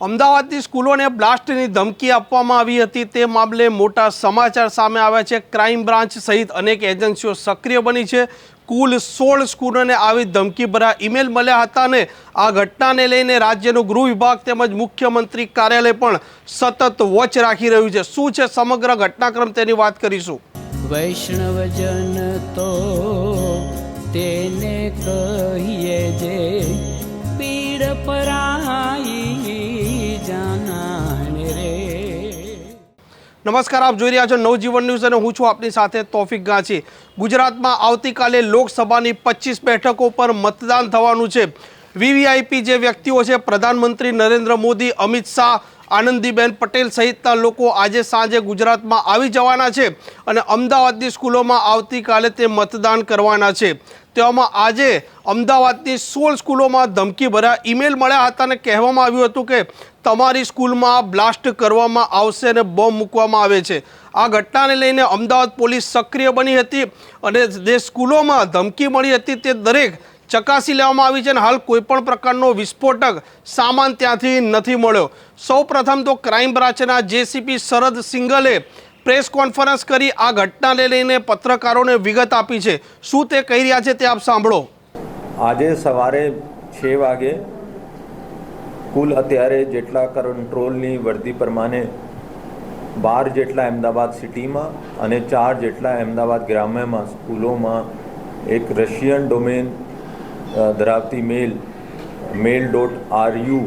અમદાવાદની સ્કૂલોને બ્લાસ્ટની ધમકી આપવામાં આવી હતી. તે મામલે મોટા સમાચાર સામે આવ્યા છે. ક્રાઇમ બ્રાન્ચ સહિત અનેક એજન્સીઓ સક્રિય બની છે. કુલ સોળ સ્કૂલોને આવી ધમકી ભરા ઈમેલ મળ્યા હતા ને આ ઘટનાને લઈને રાજ્યનું ગૃહ વિભાગ તેમજ મુખ્યમંત્રી કાર્યાલય પણ સતત વોચ રાખી રહ્યું છે. શું છે સમગ્ર ઘટનાક્રમ તેની વાત કરીશું. વૈષ્ણવજન તો તેને કહીએ જે પીડ પરાઈ નમસ્કાર, આપ જોઈ રહ્યા છો નવજીવન ન્યૂઝ અને હું છું આપની સાથે તોફિક ગાંચી. ગુજરાતમાં આવતીકાલે લોકસભાની પચીસ બેઠકો પર મતદાન થવાનું છે. વીવીઆઈપી જે વ્યક્તિઓ છે, પ્રધાનમંત્રી નરેન્દ્ર મોદી, અમિત શાહ આનંદીબેન પટેલ સહિતના લોકો આજે સાંજે ગુજરાતમાં આવી જવાના છે અને અમદાવાદની સ્કૂલોમાં આવતીકાલે તે મતદાન કરવાના છે. તેવામાં આજે અમદાવાદની સોળ સ્કૂલોમાં ધમકી ભર્યા ઈમેલ મળ્યા હતા અને કહેવામાં આવ્યું હતું કે તમારી સ્કૂલમાં બ્લાસ્ટ કરવામાં આવશે અને બોમ્બ મૂકવામાં આવે છે. આ ઘટનાને લઈને અમદાવાદ પોલીસ સક્રિય બની હતી અને જે સ્કૂલોમાં ધમકી મળી હતી તે દરેક ચકાસી લેવામાં આવી છે અને હાલ કોઈપણ પ્રકારનો વિસ્ફોટક સામાન ત્યાંથી નથી મળ્યો. સૌ પ્રથમ તો ક્રાઇમ બ્રાન્ચના જેસીપી શરદ સિંગલે પ્રેસ કોન્ફરન્સ કરી આ ઘટનાને લઈને પત્રકારોને વિગત આપી છે. શું તે કહી રહ્યા છે તે આપ સાંભળો. આજે સવારે છ વાગે કુલ અત્યારે જેટલા કંટ્રોલની વર્દી પ્રમાણે બાર જેટલા અમદાવાદ સિટીમાં અને ચાર જેટલા અમદાવાદ ગ્રામ્યમાં, સ્કૂલોમાં એક રશિયન ડોમેન ધરાવતી mail mail dot R U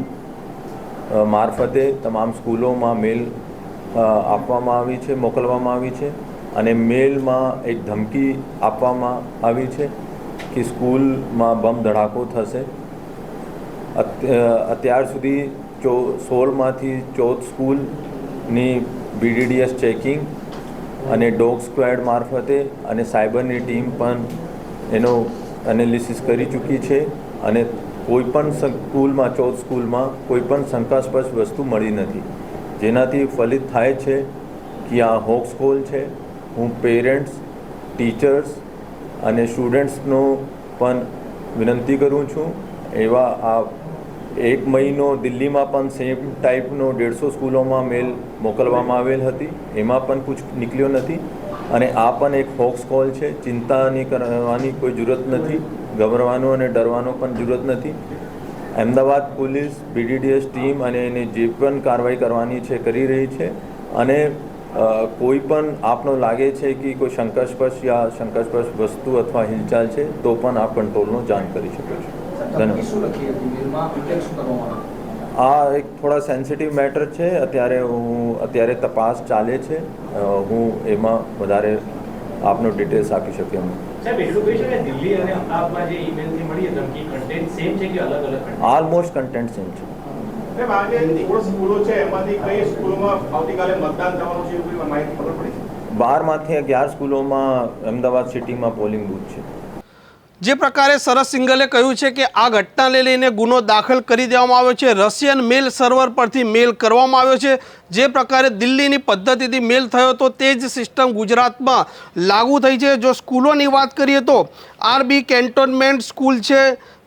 મારફતે તમામ સ્કૂલોમાં મેલ આપવામાં આવી છે, મોકલવામાં આવી છે અને મેલમાં એક ધમકી આપવામાં આવી છે કે સ્કૂલમાં બમ ધડાકો થશે. અત્ય- અત્યાર સુધી ચો, સોળમાંથી ચૌદ સ્કૂલની બીડીડીએસ ચેકિંગ અને ડોગ સ્ક્વેડ મારફતે અને સાયબરની ટીમ પણ એનો એનાલિસિસ કરી ચૂકી છે અને કોઈપણ સ્કૂલમાં ચૌદ સ્કૂલમાં કોઈપણ શંકાસ્પદ વસ્તુ મળી નથી. જેનાથી ફલિત થાય છે કે આ હોક્સ કોલ છે. હું પેરેન્ટ્સ, ટીચર્સ અને સ્ટુડન્ટ્સનો પણ વિનંતી કરું છું. એવા આ એક મહિનો દિલ્હીમાં પણ સેમ ટાઈપનો દેડસો સ્કૂલોમાં મેલ મોકલવામાં આવેલ હતી. એમાં પણ કુછ નીકળ્યો નથી. અને આ પણ એક હોક્સ કોલ છે. ચિંતાની કરવાની કોઈ જરૂરત નથી. ગભરવાનું અને ડરવાનો પણ જરૂરત નથી. અમદાવાદ પોલીસ બીડીડીએસ ટીમ અને એને જે પણ કાર્યવાહી કરવાની છે કરી રહી છે. અને કોઈ પણ આપનો લાગે છે કે કોઈ શંકાસ્પદ યા શંકાસ્પદ વસ્તુ અથવા હિલચાલ છે તો પણ આપ કંટ્રોલનો જાણ કરી શકો છો. ધન્યવાદ. આ એક થોડા સેન્સિટિવ મેટર છે. અત્યારે હું અત્યારે તપાસ ચાલે છે. હું એમાં વધારે આપનો ડિટેલ્સ આપી શકીએ નહીં સાહેબ એટલું કહી શકાય દિલ્હી અને અમદાવાદમાં જે ઈમેલથી મળી એ ધમકી કન્ટેન્ટ સેમ છે કે અલગ અલગ content? ઓલમોસ્ટ કન્ટેન્ટ સેમ છે. સાહેબ આજે સોળ સ્કૂલો છે એમાંથી કઈ સ્કૂલોમાં આવતીકાલે મતદાન થવાનું છે એવી કોઈ માહિતી ખબર પડી? છે બારમાંથી અગિયાર સ્કૂલોમાં અમદાવાદ સિટીમાં પોલિંગ બુથ છે. જે પ્રકારે સરસ સિંગલે કહ્યું છે કે આ ઘટનાને લઈને ગુનો દાખલ કરી દેવામાં આવ્યો છે. રશિયન મેલ સર્વર પરથી મેલ કરવામાં આવ્યો છે. જે પ્રકારે દિલ્હીની પદ્ધતિથી મેલ થયો હતો તે જ સિસ્ટમ ગુજરાતમાં લાગુ થઈ છે. જો સ્કૂલોની વાત કરીએ તો આરબી કેન્ટોનમેન્ટ સ્કૂલ છે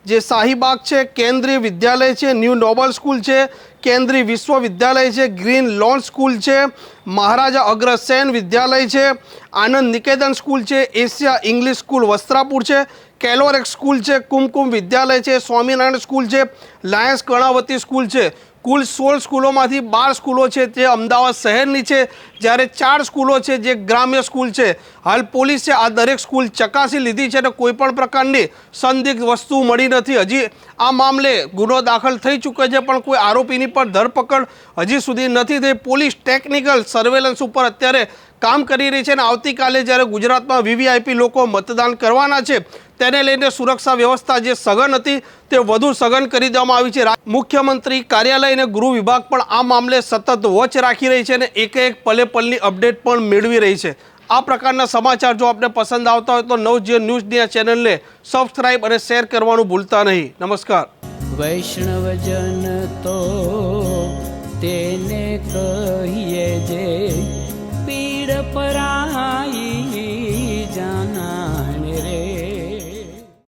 જે શાહીબાગ છે, કેન્દ્રીય વિદ્યાલય છે, ન્યૂ નોબલ સ્કૂલ છે, કેન્દ્રીય વિશ્વવિદ્યાલય છે, ગ્રીન લોન સ્કૂલ છે, મહારાજા અગ્રસેન વિદ્યાલય છે, આનંદ નિકેતન સ્કૂલ છે, એશિયા ઇંગ્લિશ સ્કૂલ વસ્ત્રાપુર છે કેલોરેક સ્કૂલ છે, કુમકુમ વિદ્યાલય છે, સ્વામિનારાયણ સ્કૂલ છે, લાયન્સ કર્ણાવતી સ્કૂલ છે. કુલ સોળ સ્કૂલોમાંથી બાર સ્કૂલો છે તે અમદાવાદ શહેરની છે. જ્યારે ચાર સ્કૂલો છે જે ગ્રામ્ય સ્કૂલ છે. હાલ પોલીસે આ દરેક સ્કૂલ ચકાસી લીધી છે અને કોઈપણ પ્રકારની સંદિગ્ધ વસ્તુ મળી નથી. હજી આ મામલે ગુનો દાખલ થઈ ચૂક્યો છે, પણ કોઈ આરોપીની પણ ધરપકડ હજી સુધી નથી થઈ. પોલીસ ટેકનિકલ સર્વેલન્સ ઉપર અત્યારે કામ કરી રહી છે અને આવતીકાલે જ્યારે ગુજરાતમાં વીવીઆઈપી લોકો મતદાન કરવાના છે, તેને લઈને સુરક્ષા વ્યવસ્થા જે સઘન હતી તે વધુ સઘન કરી દેવામાં આવી છે. મુખ્યમંત્રી કાર્યાલય અને ગૃહ વિભાગ પણ આ મામલે સતત વોચ રાખી રહી છે અને એક એક પલે પલની અપડેટ પણ મેળવી રહી છે. આ પ્રકારના સમાચાર જો આપને પસંદ આવતા હોય તો નવજીવન ન્યૂઝની આ ચેનલને સબસ્ક્રાઇબ અને શેર કરવાનું ભૂલતા નહીં. નમસ્કાર. વૈષ્ણવજન તો તેને કહીએ જે પીડ પરાઈ